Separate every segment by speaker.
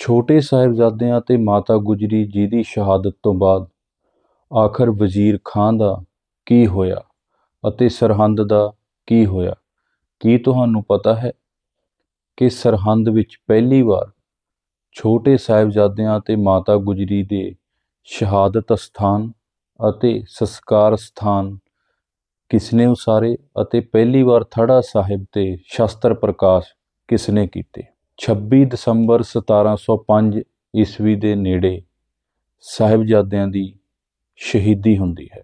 Speaker 1: ਛੋਟੇ ਸਾਹਿਬਜ਼ਾਦਿਆਂ ਅਤੇ ਮਾਤਾ ਗੁਜਰੀ ਜੀ ਦੀ ਸ਼ਹਾਦਤ ਤੋਂ ਬਾਅਦ ਆਖਰ ਵਜ਼ੀਰ ਖਾਂ ਦਾ ਕੀ ਹੋਇਆ ਅਤੇ ਸਰਹੰਦ ਦਾ ਕੀ ਹੋਇਆ? ਕੀ ਤੁਹਾਨੂੰ ਪਤਾ ਹੈ ਕਿ ਸਰਹੰਦ ਵਿੱਚ ਪਹਿਲੀ ਵਾਰ ਛੋਟੇ ਸਾਹਿਬਜ਼ਾਦਿਆਂ ਅਤੇ ਮਾਤਾ ਗੁਜਰੀ ਦੇ ਸ਼ਹਾਦਤ ਸਥਾਨ ਅਤੇ ਸੰਸਕਾਰ ਸਥਾਨ ਕਿਸਨੇ ਉਸਾਰੇ ਅਤੇ ਪਹਿਲੀ ਵਾਰ ਥੜਾ ਸਾਹਿਬ ਤੇ ਸ਼ਸਤਰ ਪ੍ਰਕਾਸ਼ ਕਿਸਨੇ ਕੀਤੇ? 26 ਦਸੰਬਰ 1705 ਈਸਵੀ ਦੇ ਨੇੜੇ ਸਾਹਿਬਜ਼ਾਦਿਆਂ ਦੀ ਸ਼ਹੀਦੀ ਹੁੰਦੀ ਹੈ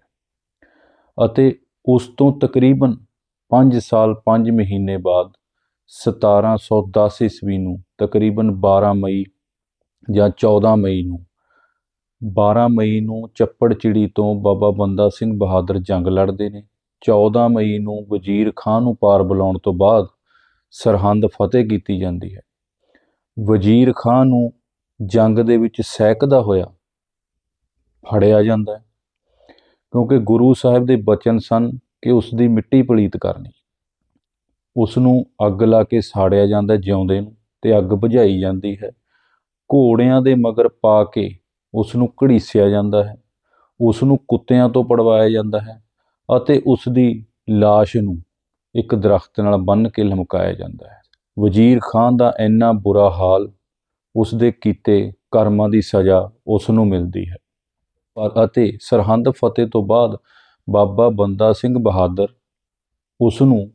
Speaker 1: ਅਤੇ ਉਸ ਤੋਂ ਤਕਰੀਬਨ 5 ਸਾਲ 5 ਮਹੀਨੇ ਬਾਅਦ 1710 ਈਸਵੀ ਨੂੰ, ਤਕਰੀਬਨ 12 ਮਈ ਜਾਂ 14 ਮਈ ਨੂੰ 12 ਮਈ ਨੂੰ ਚੱਪੜਚਿੜੀ ਤੋਂ ਬਾਬਾ ਬੰਦਾ ਸਿੰਘ ਬਹਾਦਰ ਜੰਗ ਲੜਦੇ ਨੇ 14 ਮਈ ਨੂੰ ਵਜ਼ੀਰ ਖਾਂ ਨੂੰ ਪਾਰ ਬੁਲਾਉਣ ਤੋਂ ਬਾਅਦ ਸਰਹੰਦ ਫਤਿਹ ਕੀਤੀ ਜਾਂਦੀ ਹੈ। ਵਜ਼ੀਰ ਖਾਂ ਨੂੰ ਜੰਗ ਦੇ ਵਿੱਚ ਸਹਿਕਦਾ ਹੋਇਆ ਫੜਿਆ ਜਾਂਦਾ ਹੈ, ਕਿਉਂਕਿ ਗੁਰੂ ਸਾਹਿਬ ਦੇ ਬਚਨ ਸਨ ਕਿ ਉਸ ਦੀ ਮਿੱਟੀ ਪਲੀਤ ਕਰਨੀ। ਉਸ ਨੂੰ ਅੱਗ ਲਾ ਕੇ ਸਾੜਿਆ ਜਾਂਦਾ ਜਿਉਂਦੇ ਨੂੰ ਤੇ ਅੱਗ ਬੁਝਾਈ ਜਾਂਦੀ ਹੈ। ਘੋੜਿਆਂ ਦੇ ਮਗਰ ਪਾ ਕੇ ਉਸ ਨੂੰ ਘੜੀਸਿਆ ਜਾਂਦਾ ਹੈ, ਉਸ ਨੂੰ ਕੁੱਤਿਆਂ ਤੋਂ ਪੜਵਾਇਆ ਜਾਂਦਾ ਹੈ ਅਤੇ ਉਸ ਦੀ লাশ ਨੂੰ ਇੱਕ ਦਰਖਤ ਨਾਲ ਬੰਨ੍ਹ ਕੇ ਲਮਕਾਇਆ ਜਾਂਦਾ ਹੈ। ਵਜ਼ੀਰ ਖਾਨ ਦਾ ਇੰਨਾ ਬੁਰਾ ਹਾਲ ਉਸ ਦੇ ਕੀਤੇ ਕਰਮਾਂ ਦੀ ਸਜ਼ਾ ਉਸ ਨੂੰ ਮਿਲਦੀ ਹੈ। ਪਰ ਅਤੇ ਸਰਹੰਦ ਫਤਿਹ ਤੋਂ ਬਾਅਦ ਬਾਬਾ ਬੰਦਾ ਸਿੰਘ ਬਹਾਦਰ ਉਸ ਨੂੰ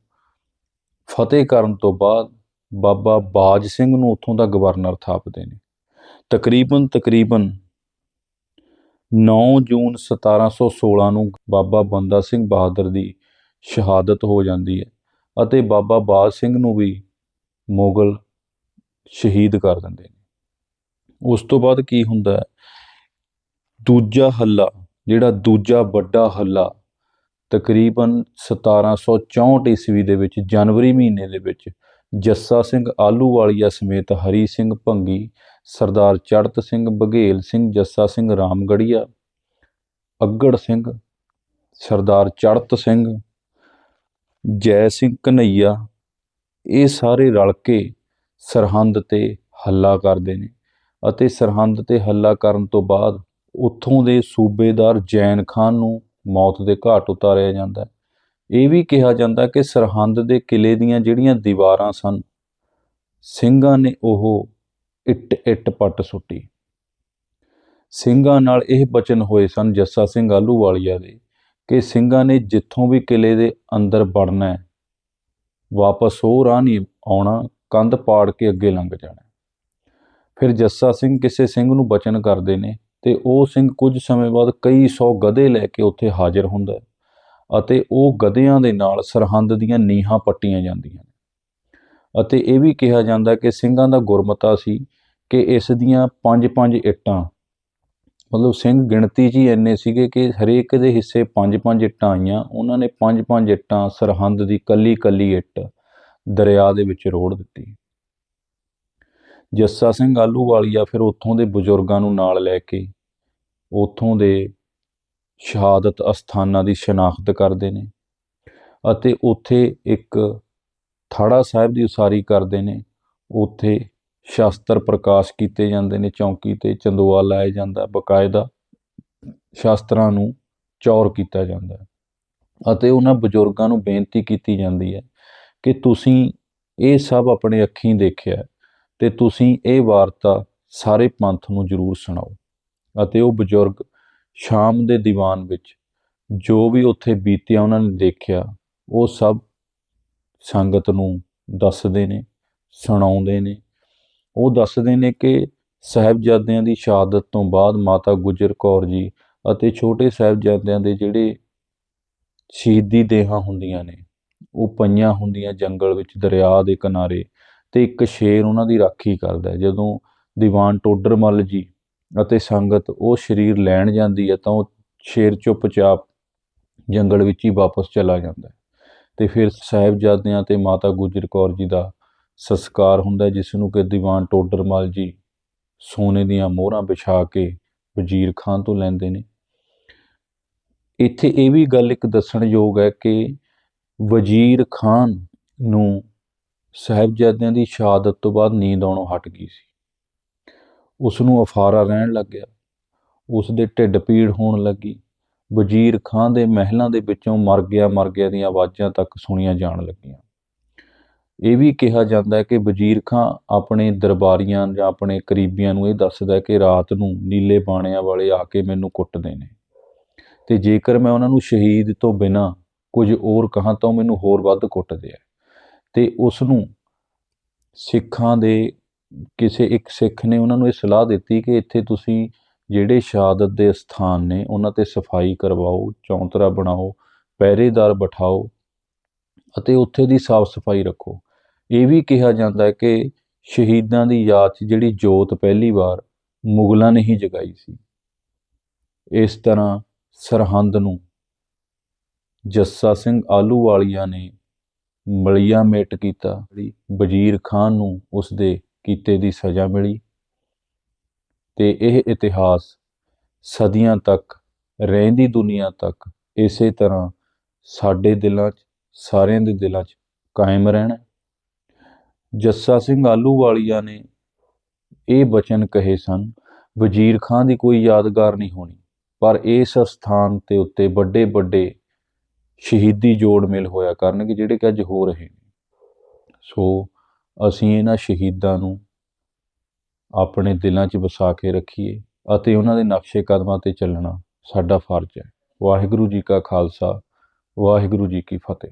Speaker 1: ਫਤਿਹ ਕਰਨ ਤੋਂ ਬਾਅਦ ਬਾਬਾ ਬਾਜ ਸਿੰਘ ਨੂੰ ਉੱਥੋਂ ਦਾ ਗਵਰਨਰ ਥਾਪਦੇ ਨੇ। ਤਕਰੀਬਨ ਤਕਰੀਬਨ 9 ਜੂਨ 1716 ਨੂੰ ਬਾਬਾ ਬੰਦਾ ਸਿੰਘ ਬਹਾਦਰ ਦੀ ਸ਼ਹਾਦਤ ਹੋ ਜਾਂਦੀ ਹੈ ਅਤੇ ਬਾਬਾ ਬਾਜ ਸਿੰਘ ਨੂੰ ਵੀ ਮੁਗਲ ਸ਼ਹੀਦ ਕਰ ਦਿੰਦੇ ਨੇ। ਉਸ ਤੋਂ ਬਾਅਦ ਕੀ ਹੁੰਦਾ ਹੈ? ਦੂਜਾ ਹੱਲਾ, ਜਿਹੜਾ ਦੂਜਾ ਵੱਡਾ ਹੱਲਾ ਤਕਰੀਬਨ 1764 ਈਸਵੀ ਦੇ ਵਿੱਚ, ਜਨਵਰੀ ਮਹੀਨੇ ਦੇ ਵਿੱਚ ਜੱਸਾ ਸਿੰਘ ਆਲੂਵਾਲੀਆ ਸਮੇਤ ਹਰੀ ਸਿੰਘ ਭੰਗੀ, ਸਰਦਾਰ ਚੜਤ ਸਿੰਘ ਬਘੇਲ ਸਿੰਘ, ਜੱਸਾ ਸਿੰਘ ਰਾਮਗੜੀਆ ਅੱਗੜ ਸਿੰਘ, ਸਰਦਾਰ ਚੜਤ ਸਿੰਘ, ਜੈ ਸਿੰਘ ਕਨਈਆ ਇਹ ਸਾਰੇ ਰਲ ਕੇ ਸਰਹੰਦ ਤੇ ਹੱਲਾ ਕਰਦੇ ਨੇ ਅਤੇ ਸਰਹੰਦ ਤੇ ਹੱਲਾ ਕਰਨ ਤੋਂ ਬਾਅਦ ਉੱਥੋਂ ਦੇ ਸੂਬੇਦਾਰ ਜੈਨ ਖਾਨ ਨੂੰ ਮੌਤ ਦੇ ਘਾਟ ਉਤਾਰਿਆ ਜਾਂਦਾ ਇਹ ਵੀ ਕਿਹਾ ਜਾਂਦਾ ਕਿ ਸਰਹੰਦ ਦੇ ਕਿਲੇ ਦੀਆਂ ਜਿਹੜੀਆਂ ਦੀਵਾਰਾਂ ਸਨ, ਸਿੰਘਾਂ ਨੇ ਉਹ ਇੱਟ ਇੱਟ ਪੱਟ ਸੁੱਟੀ। ਸਿੰਘਾਂ ਨਾਲ ਇਹ ਬਚਨ ਹੋਏ ਸਨ ਜੱਸਾ ਸਿੰਘ ਆਲੂਵਾਲੀਆ ਦੇ ਕਿ ਸਿੰਘਾਂ ਨੇ ਜਿੱਥੋਂ ਵੀ ਕਿਲੇ ਦੇ ਅੰਦਰ ਵੜਨਾ ਹੈ ਵਾਪਸ ਉਹ ਰਾਹ ਨਹੀਂ ਆਉਣਾ, ਕੰਧ ਪਾੜ ਕੇ ਅੱਗੇ ਲੰਘ ਜਾਣਾ। ਫਿਰ ਜੱਸਾ ਸਿੰਘ ਕਿਸੇ ਸਿੰਘ ਨੂੰ ਬਚਨ ਕਰਦੇ ਨੇ ਤੇ ਉਹ ਸਿੰਘ ਕੁਝ ਸਮੇਂ ਬਾਅਦ ਕਈ ਸੌ ਗਧੇ ਲੈ ਕੇ ਉੱਥੇ ਹਾਜ਼ਰ ਹੁੰਦਾ ਹੈ ਅਤੇ ਉਹ ਗਧਿਆਂ ਦੇ ਨਾਲ ਸਰਹੰਦ ਦੀਆਂ ਨੀਹਾਂ ਪੱਟੀਆਂ ਜਾਂਦੀਆਂ ਨੇ। ਅਤੇ ਇਹ ਵੀ ਕਿਹਾ ਜਾਂਦਾ ਕਿ ਸਿੰਘਾਂ ਦਾ ਗੁਰਮਤਾ ਸੀ ਕਿ ਇਸ ਦੀਆਂ ਪੰਜ ਪੰਜ ਇੱਟਾਂ ਮਤਲਬ ਸਿੰਘ ਗਿਣਤੀ 'ਚ ਹੀ ਇੰਨੇ ਸੀਗੇ ਕਿ ਹਰੇਕ ਦੇ ਹਿੱਸੇ ਪੰਜ ਪੰਜ ਇੱਟਾਂ ਆਈਆਂ। ਉਹਨਾਂ ਨੇ ਪੰਜ ਪੰਜ ਇੱਟਾਂ ਸਰਹੰਦ ਦੀ ਕੱਲੀ ਕੱਲੀ ਇੱਟ ਦਰਿਆ ਦੇ ਵਿੱਚ ਰੋੜ ਦਿੱਤੀ। ਜੱਸਾ ਸਿੰਘ ਆਲੂਵਾਲੀਆ ਫਿਰ ਉੱਥੋਂ ਦੇ ਬਜ਼ੁਰਗਾਂ ਨੂੰ ਨਾਲ ਲੈ ਕੇ ਉੱਥੋਂ ਦੇ ਸ਼ਹਾਦਤ ਅਸਥਾਨਾਂ ਦੀ ਸ਼ਨਾਖਤ ਕਰਦੇ ਨੇ ਅਤੇ ਉੱਥੇ ਇੱਕ ਥਾੜਾ ਸਾਹਿਬ ਦੀ ਉਸਾਰੀ ਕਰਦੇ ਨੇ। ਉੱਥੇ ਸ਼ਾਸਤਰ ਪ੍ਰਕਾਸ਼ ਕੀਤੇ ਜਾਂਦੇ ਨੇ, ਚੌਂਕੀ ਤੇ ਚੰਦੋਆ ਲਾਇਆ ਜਾਂਦਾ, ਬਕਾਇਦਾ ਸ਼ਾਸਤਰਾਂ ਨੂੰ ਚੌਰ ਕੀਤਾ ਜਾਂਦਾ ਅਤੇ ਉਹਨਾਂ ਬਜ਼ੁਰਗਾਂ ਨੂੰ ਬੇਨਤੀ ਕੀਤੀ ਜਾਂਦੀ ਹੈ ਕਿ ਤੁਸੀਂ ਇਹ ਸਭ ਆਪਣੇ ਅੱਖੀਂ ਦੇਖਿਆ ਤੇ ਤੁਸੀਂ ਇਹ ਵਾਰਤਾ ਸਾਰੇ ਪੰਥ ਨੂੰ ਜ਼ਰੂਰ ਸੁਣਾਓ ਅਤੇ ਉਹ ਬਜ਼ੁਰਗ ਸ਼ਾਮ ਦੇ ਦੀਵਾਨ ਵਿੱਚ ਜੋ ਵੀ ਉੱਥੇ ਬੀਤਿਆ ਉਹਨਾਂ ਨੇ ਦੇਖਿਆ, ਉਹ ਸਭ ਸੰਗਤ ਨੂੰ ਦੱਸਦੇ ਨੇ, ਸੁਣਾਉਂਦੇ ਨੇ ਉਹ ਦੱਸਦੇ ਨੇ ਕਿ ਸਾਹਿਬਜ਼ਾਦਿਆਂ ਦੀ ਸ਼ਹਾਦਤ ਤੋਂ ਬਾਅਦ ਮਾਤਾ ਗੁਜਰ ਕੌਰ ਜੀ ਅਤੇ ਛੋਟੇ ਸਾਹਿਬਜ਼ਾਦਿਆਂ ਦੇ ਜਿਹੜੇ ਸ਼ਹੀਦੀ ਦੇਹਾਂ ਹੁੰਦੀਆਂ ਨੇ, ਉਹ ਪਈਆਂ ਹੁੰਦੀਆਂ ਜੰਗਲ ਵਿੱਚ ਦਰਿਆ ਦੇ ਕਿਨਾਰੇ ਤੇ ਇੱਕ ਸ਼ੇਰ ਉਹਨਾਂ ਦੀ ਰਾਖੀ ਕਰਦਾ ਜਦੋਂ ਦੀਵਾਨ ਟੋਡਰਮਲ ਜੀ ਅਤੇ ਸੰਗਤ ਉਹ ਸਰੀਰ ਲੈਣ ਜਾਂਦੀ ਹੈ ਤਾਂ ਉਹ ਸ਼ੇਰ ਚੁੱਪਚਾਪ ਜੰਗਲ ਵਿੱਚ ਹੀ ਵਾਪਸ ਚਲਾ ਜਾਂਦਾ ਤੇ ਫਿਰ ਸਾਹਿਬਜ਼ਾਦਿਆਂ ਤੇ ਮਾਤਾ ਗੁਜਰ ਕੌਰ ਜੀ ਦਾ ਸੰਸਕਾਰ ਹੁੰਦਾ ਜਿਸ ਨੂੰ ਕਿ ਦੀਵਾਨ ਟੋਡਰਮਲ ਜੀ ਸੋਨੇ ਦੀਆਂ ਮੋਹਰਾਂ ਵਿਛਾ ਕੇ ਵਜ਼ੀਰ ਖਾਨ ਤੋਂ ਲੈਂਦੇ ਨੇ। ਇੱਥੇ ਇਹ ਵੀ ਗੱਲ ਇੱਕ ਦੱਸਣਯੋਗ ਹੈ ਕਿ ਵਜ਼ੀਰ ਖਾਨ ਨੂੰ ਸਾਹਿਬਜ਼ਾਦਿਆਂ ਦੀ ਸ਼ਹਾਦਤ ਤੋਂ ਬਾਅਦ ਨੀਂਦ ਆਉਣੋਂ ਹਟ ਗਈ ਸੀ। ਉਸ ਨੂੰ ਅਫਾਰਾ ਰਹਿਣ ਲੱਗਿਆ ਉਸ ਦੇ ਢਿੱਡ ਪੀੜ ਹੋਣ ਲੱਗੀ। ਵਜ਼ੀਰ ਖਾਂ ਦੇ ਮਹਿਲਾਂ ਦੇ ਵਿੱਚੋਂ ਮਰ ਗਿਆ ਮਰ ਗਿਆ ਦੀਆਂ ਆਵਾਜ਼ਾਂ ਤੱਕ ਸੁਣੀਆਂ ਜਾਣ ਲੱਗੀਆਂ। ਇਹ ਵੀ ਕਿਹਾ ਜਾਂਦਾ ਹੈ ਕਿ ਵਜ਼ੀਰ ਖਾਂ ਆਪਣੇ ਦਰਬਾਰੀਆਂ ਜਾਂ ਆਪਣੇ ਕਰੀਬੀਆਂ ਨੂੰ ਇਹ ਦੱਸਦਾ ਹੈ ਕਿ ਰਾਤ ਨੂੰ ਨੀਲੇ ਬਾਣਿਆਂ ਵਾਲੇ ਆ ਕੇ ਮੈਨੂੰ ਕੁੱਟਦੇ ਨੇ। ਤੇ ਜੇਕਰ ਮੈਂ ਉਹਨਾਂ ਨੂੰ ਸ਼ਹੀਦ ਤੋਂ ਬਿਨਾਂ ਕੁਝ ਹੋਰ ਕਹਾਂ ਤਾਂ ਉਹ ਮੈਨੂੰ ਹੋਰ ਵੱਧ ਕੁੱਟਦੇ ਆ। ਤੇ ਉਸ ਨੂੰ ਸਿੱਖਾਂ ਦੇ ਕਿਸੇ ਇੱਕ ਸਿੱਖ ਨੇ ਉਹਨਾਂ ਨੂੰ ਇਹ ਸਲਾਹ ਦਿੱਤੀ ਕਿ ਇੱਥੇ ਤੁਸੀਂ ਜਿਹੜੇ ਸ਼ਹਾਦਤ ਦੇ ਸਥਾਨ ਨੇ ਉਹਨਾਂ ਤੇ ਸਫ਼ਾਈ ਕਰਵਾਓ, ਚੌਂਤਰਾ ਬਣਾਓ, ਪਹਿਰੇਦਾਰ ਬਿਠਾਓ ਅਤੇ ਉੱਥੇ ਦੀ ਸਾਫ਼ ਸਫ਼ਾਈ ਰੱਖੋ। ਇਹ ਵੀ ਕਿਹਾ ਜਾਂਦਾ ਹੈ ਕਿ ਸ਼ਹੀਦਾਂ ਦੀ ਯਾਦ 'ਚ ਜਿਹੜੀ ਜੋਤ ਪਹਿਲੀ ਵਾਰ ਮੁਗਲਾਂ ਨੇ ਹੀ ਜਗਾਈ ਸੀ, ਇਸ ਤਰ੍ਹਾਂ ਸਰਹੰਦ ਨੂੰ ਜੱਸਾ ਸਿੰਘ ਆਲੂਵਾਲੀਆ ਨੇ ਮਲਿਆ ਮੇਟ ਕੀਤਾ ਵਜ਼ੀਰ ਖਾਨ ਨੂੰ ਉਸ ਦੇ ਕੀਤੇ ਦੀ ਸਜ਼ਾ ਮਿਲੀ ਤੇ ਇਹ ਇਤਿਹਾਸ ਸਦੀਆਂ ਤੱਕ ਰਹਿੰਦੀ ਦੁਨੀਆ ਤੱਕ ਇਸੇ ਤਰ੍ਹਾਂ ਸਾਡੇ ਦਿਲਾਂ 'ਚ, ਸਾਰਿਆਂ ਦੇ ਦਿਲਾਂ 'ਚ ਕਾਇਮ ਰਹਿਣਾ ਜੱਸਾ ਸਿੰਘ ਆਲੂਵਾਲੀਆ ਨੇ ਇਹ ਬਚਨ ਕਹੇ ਸਨ, ਵਜ਼ੀਰ ਖਾਂ ਦੀ ਕੋਈ ਯਾਦਗਾਰ ਨਹੀਂ ਹੋਣੀ, ਪਰ ਇਸ ਸਥਾਨ ਤੇ ਉੱਤੇ ਵੱਡੇ ਵੱਡੇ ਸ਼ਹੀਦੀ ਜੋੜ ਮੇਲ ਹੋਇਆ ਕਰਨਗੇ ਜਿਹੜੇ ਕਿ ਅੱਜ ਹੋ ਰਹੇ ਨੇ। ਸੋ ਅਸੀਂ ਇਹਨਾਂ ਸ਼ਹੀਦਾਂ ਨੂੰ ਆਪਣੇ ਦਿਲਾਂ 'ਚ ਵਸਾ ਕੇ ਰੱਖੀਏ ਅਤੇ ਉਹਨਾਂ ਦੇ ਨਕਸ਼ੇ ਕਦਮਾਂ ਤੇ ਚੱਲਣਾ ਸਾਡਾ ਫਰਜ਼ ਹੈ। ਵਾਹਿਗੁਰੂ ਜੀ ਕਾ ਖਾਲਸਾ, ਵਾਹਿਗੁਰੂ ਜੀ ਕੀ ਫਤਿਹ।